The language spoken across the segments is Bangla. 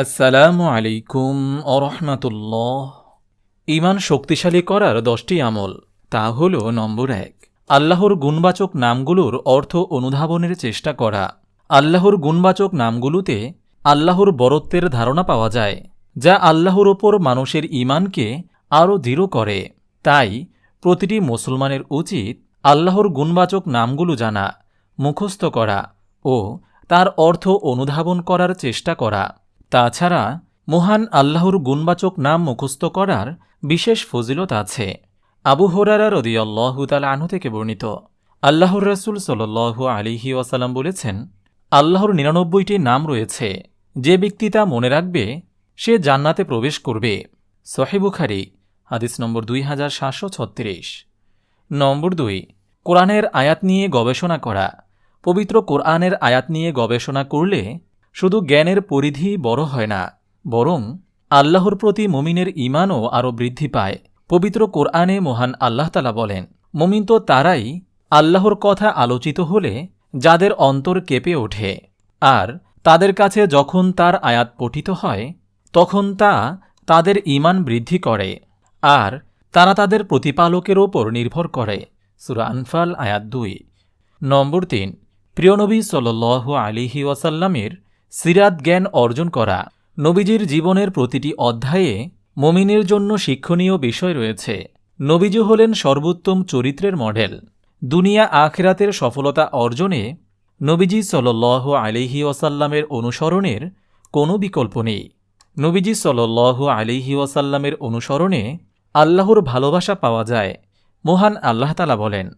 আসসালামু আলাইকুম অরহমাতুল্লাহ ইমান শক্তিশালী করার দশটি আমল, তা হল নম্বর এক, আল্লাহর গুণবাচক নামগুলোর অর্থ অনুধাবনের চেষ্টা করা। আল্লাহর গুণবাচক নামগুলোতে আল্লাহর বরত্বের ধারণা পাওয়া যায়, যা আল্লাহর ওপর মানুষের ইমানকে আরও দৃঢ় করে। তাই প্রতিটি মুসলমানের উচিত আল্লাহর গুণবাচক নামগুলো জানা, মুখস্থ করা ও তার অর্থ অনুধাবন করার চেষ্টা করা। তাছাড়া মহান আল্লাহর গুণবাচক নাম মুখস্থ করার বিশেষ ফজিলত আছে। আবু হরারা রদিয়াল্লাহু তাল আনহু থেকে বর্ণিত। আল্লাহর রসুল সাল্লু আলিহি ওয়াসাল্লাম বলেছেন, আল্লাহর নিরানব্বইটি নাম রয়েছে। যে ব্যক্তি তা মনে রাখবে, সে জান্নাতে প্রবেশ করবে। সহিবুখারি হাদিস নম্বর দুই হাজার সাতশো ছত্রিশ। নম্বর দুই, কোরআনের আয়াত নিয়ে গবেষণা করা। পবিত্র কোরআনের আয়াত নিয়ে গবেষণা করলে শুধু জ্ঞানের পরিধি বড় হয় না, বরং আল্লাহর প্রতি মুমিনের ইমানও আরও বৃদ্ধি পায়। পবিত্র কোরআনে মহান আল্লাহ তালা বলেন, মুমিন তো তারাই আল্লাহর কথা আলোচিত হলে যাদের অন্তর কেঁপে ওঠে, আর তাদের কাছে যখন তার আয়াত পঠিত হয়, তখন তা তাদের ইমান বৃদ্ধি করে, আর তারা তাদের প্রতিপালকের ওপর নির্ভর করে। সুরা আনফাল আয়াত দুই। নম্বর তিন। প্রিয়নবী সাল আলিহি ওয়াসাল্লামের সিরাত জ্ঞান অর্জন করা। নবীজির জীবনের প্রতিটি অধ্যায়ে মমিনের জন্য শিক্ষণীয় বিষয় রয়েছে। নবীজি হলেন সর্বোত্তম চরিত্রের মডেল। দুনিয়া আখেরাতের সফলতা অর্জনে নবীজি সাল আলিহি ওয়াসাল্লামের অনুসরণের কোনো বিকল্প নেই। নবীজি সাল আলিহি ওয়াসাল্লামের অনুসরণে আল্লাহর ভালোবাসা পাওয়া যায়। মহান আল্লাহ তালা বলেন,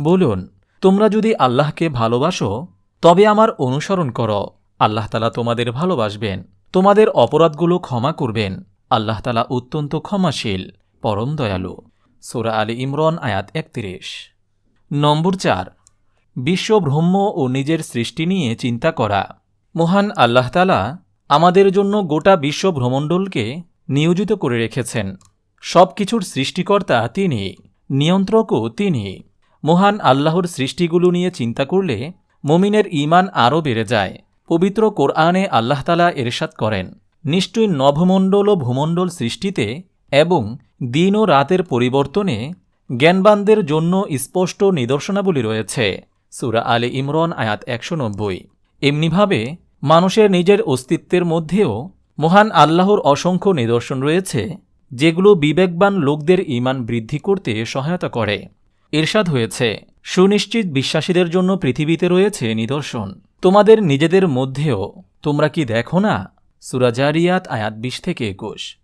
বলুন, তোমরা যদি আল্লাহকে ভালোবাসো, তবে আমার অনুসরণ করো। আল্লাহ তালা তোমাদের ভালোবাসবেন। তোমাদের অপরাধগুলো ক্ষমা করবেন। আল্লাহ তালা অত্যন্ত ক্ষমাশীল, পরম দয়ালু। সোরা আলী ইমরান, আয়াত একত্রিশ। নম্বর চার বিশ্ব ব্রহ্ম ও নিজের সৃষ্টি নিয়ে চিন্তা করা। মহান আল্লাহ তালা আমাদের জন্য গোটা বিশ্ব ভ্রমণ্ডলকে নিয়োজিত করে রেখেছেন। সব কিছুর সৃষ্টিকর্তা তিনি, নিয়ন্ত্রকও তিনি। মহান আল্লাহর সৃষ্টিগুলো নিয়ে চিন্তা করলে মমিনের ইমান আরও বেড়ে যায়। পবিত্র কোরআনে আল্লাহতালা এরশাদ করেন, নিশ্চয়ই নভমণ্ডল ও ভূমণ্ডল সৃষ্টিতে এবং দিন ও রাতের পরিবর্তনে জ্ঞানবানদের জন্য স্পষ্ট নিদর্শনাবলী রয়েছে। সুরা আলে ইমরান, আয়াত একশো নব্বই। এমনিভাবে মানুষের নিজের অস্তিত্বের মধ্যেও মহান আল্লাহর অসংখ্য নিদর্শন রয়েছে, যেগুলো বিবেকবান লোকদের ইমান বৃদ্ধি করতে সহায়তা করে। এরশাদ হয়েছে, সুনিশ্চিত বিশ্বাসীদের জন্য পৃথিবীতে রয়েছে নিদর্শন। তোমাদের নিজেদের মধ্যেও তোমরা কি দেখো না? সুরাজারিয়াত আয়াত বিশ থেকে একুশ।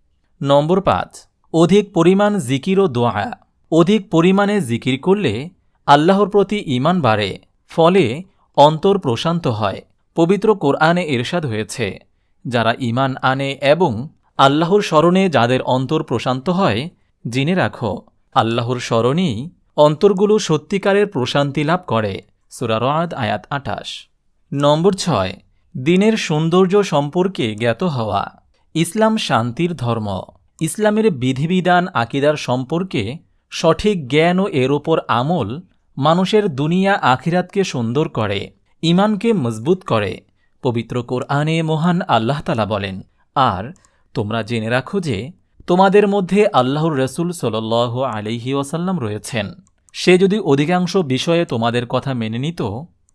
নম্বর পাঁচ, অধিক পরিমাণ জিকির ও দোয়া। অধিক পরিমাণে জিকির করলে আল্লাহর প্রতি ইমান বাড়ে, ফলে অন্তর প্রশান্ত হয়। পবিত্র কোরআনে এরশাদ হয়েছে, যারা ইমান আনে এবং আল্লাহর স্মরণে যাদের অন্তর প্রশান্ত হয়, জেনে রাখো, আল্লাহর স্মরণেই অন্তরগুলো সত্যিকারের প্রশান্তি লাভ করে। সুরারাদ আয়াত আঠাশ। নম্বর ছয়, দিনের সৌন্দর্য সম্পর্কে জ্ঞাত হওয়া। ইসলাম শান্তির ধর্ম। ইসলামের বিধিবিধান আকিদার সম্পর্কে সঠিক জ্ঞান ও এর ওপর আমল মানুষের দুনিয়া আখিরাতকে সুন্দর করে ইমানকে মজবুত করে, পবিত্র কোরআনে মহান আল্লাহ তালা বলেন। আর তোমরা জেনে রাখো যে তোমাদের মধ্যে আল্লাহর রসুল সাল আলিহি ওয়াসাল্লাম রয়েছেন। সে যদি অধিকাংশ বিষয়ে তোমাদের কথা মেনে নিত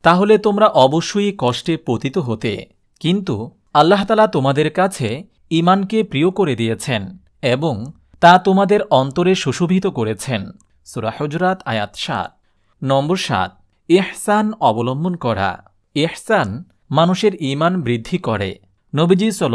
তাহলে তোমরা অবশ্যই কষ্টে পতিত হতে। কিন্তু আল্লাহতালা তোমাদের কাছে ইমানকে প্রিয় করে দিয়েছেন এবং তা তোমাদের অন্তরে সুশোভিত করেছেন। সুরাহজরাত আয়াত সাত। নম্বর সাত এহসান অবলম্বন করা। এহসান মানুষের ইমান বৃদ্ধি করে। নবীজি সাল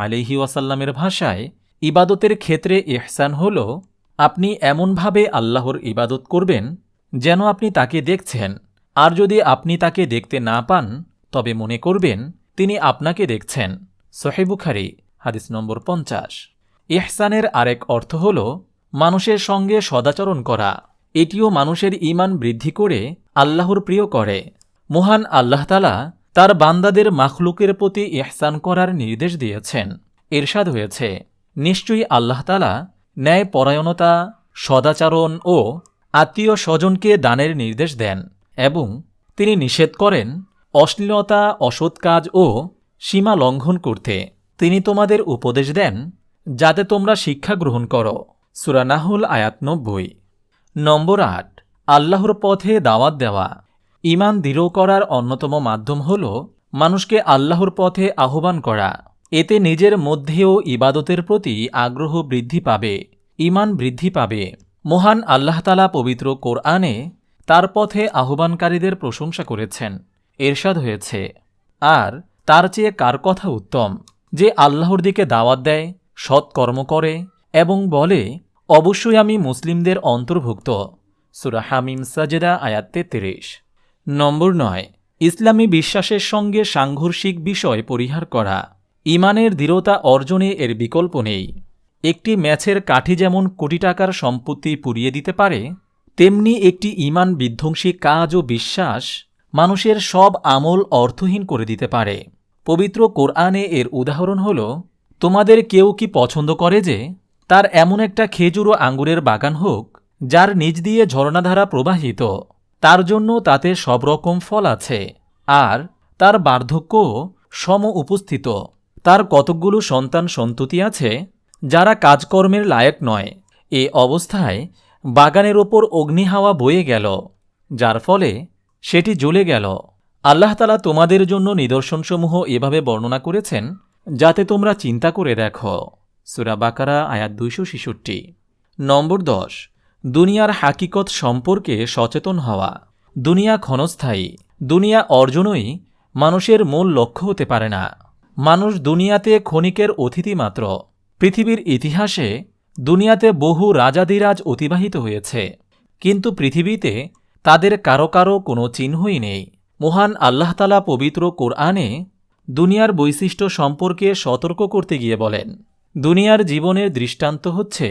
আলিহি ওয়াসাল্লামের ভাষায় ইবাদতের ক্ষেত্রে এহসান হল, আপনি এমনভাবে আল্লাহর ইবাদত করবেন যেন আপনি তাকে দেখছেন। আর যদি আপনি তাকে দেখতে না পান, তবে মনে করবেন তিনি আপনাকে দেখছেন। সোহেবুখারি হাদিস নম্বর পঞ্চাশ। ইহসানের আরেক অর্থ হল মানুষের সঙ্গে সদাচরণ করা। এটিও মানুষের ইমান বৃদ্ধি করে আল্লাহর প্রিয় করে। মহান আল্লাহতালা তার বান্দাদের মাখলুকের প্রতি ইহসান করার নির্দেশ দিয়েছেন। এরশাদ হয়েছে, নিশ্চয়ই আল্লাহতালা ন্যায় পরায়ণতা সদাচারণ ও আত্মীয় স্বজনকে দানের নির্দেশ দেন। এবং তিনি নিষেধ করেন অশ্লীলতা, অসৎ কাজ ও সীমা লঙ্ঘন করতে। তিনি তোমাদের উপদেশ দেন, যাতে তোমরা শিক্ষা গ্রহণ করো। সুরানাহুল আয়াত নব্বই। নম্বর আট, আল্লাহর পথে দাওয়াত দেওয়া। ইমান দৃঢ় করার অন্যতম মাধ্যম হল মানুষকে আল্লাহর পথে আহ্বান করা। এতে নিজের মধ্যেও ইবাদতের প্রতি আগ্রহ বৃদ্ধি পাবে ইমান বৃদ্ধি পাবে। মহান আল্লাহতালা পবিত্র কোরআনে তার পথে আহ্বানকারীদের প্রশংসা করেছেন। এরশাদ হয়েছে। আর তার চেয়ে কার কথা উত্তম? যে আল্লাহর দিকে দাওয়াত দেয়, সৎ কর্ম করে এবং বলে, অবশ্যই আমি মুসলিমদের অন্তর্ভুক্ত। সুরা হামিম সাজেদা, আয়াত তেত্রিশ। নম্বর নয়, ইসলামী বিশ্বাসের সঙ্গে সাংঘর্ষিক বিষয় পরিহার করা। ইমানের দৃঢ়তা অর্জনে এর বিকল্প নেই। একটি ম্যাচের কাঠি যেমন কোটি টাকার সম্পত্তি পুড়িয়ে দিতে পারে তেমনি একটি ইমান বিধ্বংসী কাজ ও বিশ্বাস মানুষের সব আমল অর্থহীন করে দিতে পারে। পবিত্র কোরআনে এর উদাহরণ হল, তোমাদের কেউ কি পছন্দ করে যে তার এমন একটা খেজুর ও আঙ্গুরের বাগান হোক, যার নিজ দিয়ে ঝর্ণাধারা প্রবাহিত, তার জন্য তাতে সব রকম ফল আছে, আর তার বার্ধক্যও সম উপস্থিত, তার কতকগুলো সন্তান সন্ততি আছে, যারা কাজকর্মের লায়ক নয়। এ অবস্থায় বাগানের ওপর অগ্নিহাওয়া বয়ে গেল, যার ফলে সেটি জ্বলে গেল। আল্লাহতালা তোমাদের জন্য নিদর্শনসমূহ এভাবে বর্ণনা করেছেন, যাতে তোমরা চিন্তা করে দেখো। সুরা বাকারা, আয়াত দুইশো ছেষট্টি। নম্বর দশ, দুনিয়ার হাকিকত সম্পর্কে সচেতন হওয়া। দুনিয়া ক্ষণস্থায়ী, দুনিয়া অর্জনই মানুষের মূল লক্ষ্য হতে পারে না। মানুষ দুনিয়াতে ক্ষণিকের অতিথি মাত্র। পৃথিবীর ইতিহাসে দুনিয়াতে বহু রাজাদিরাজ অতিবাহিত হয়েছে, কিন্তু পৃথিবীতে তাদের কারও কারও কোনো চিহ্নই নেই। মহান আল্লাহতালা পবিত্র কোরআনে দুনিয়ার বৈশিষ্ট্য সম্পর্কে সতর্ক করতে গিয়ে বলেন, দুনিয়ার জীবনের দৃষ্টান্ত হচ্ছে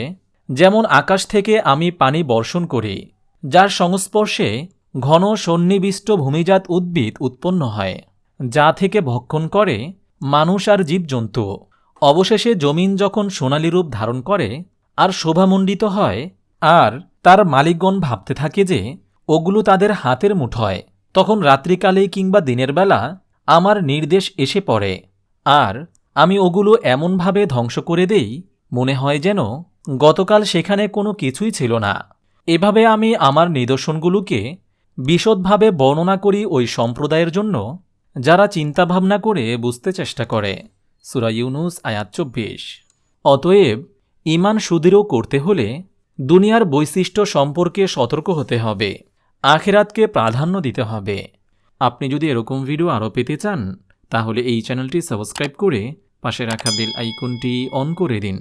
যেমন আকাশ থেকে আমি পানি বর্ষণ করি, যার সংস্পর্শে ঘন সন্নিবিষ্ট ভূমিজাত উদ্ভিদ উৎপন্ন হয়, যা থেকে ভক্ষণ করে মানুষ আর জীবজন্তু। অবশেষে জমিন যখন সোনালি রূপ ধারণ করে আর শোভামণ্ডিত হয়, আর তার মালিকগণ ভাবতে থাকে যে ওগুলো তাদের হাতের মুঠোয় তখন রাত্রিকালে কিংবা দিনের বেলা আমার নির্দেশ এসে পড়ে। আর আমি ওগুলো এমনভাবে ধ্বংস করে দেই, মনে হয় যেন গতকাল সেখানে কোনো কিছুই ছিল না। এভাবে আমি আমার নিদর্শনগুলোকে বিশদভাবে বর্ণনা করি ওই সম্প্রদায়ের জন্য, যারা চিন্তাভাবনা করে বুঝতে চেষ্টা করে। সুরা ইউনুস, আয়াত চব্বিশ। অতএব ইমান সুদৃঢ় করতে হলে দুনিয়ার বৈশিষ্ট্য সম্পর্কে সতর্ক হতে হবে, আখেরাতকে প্রাধান্য দিতে হবে। আপনি যদি এরকম ভিডিও আরও পেতে চান, তাহলে এই চ্যানেলটি সাবস্ক্রাইব করে পাশে রাখা বেল আইকনটি অন করে দিন।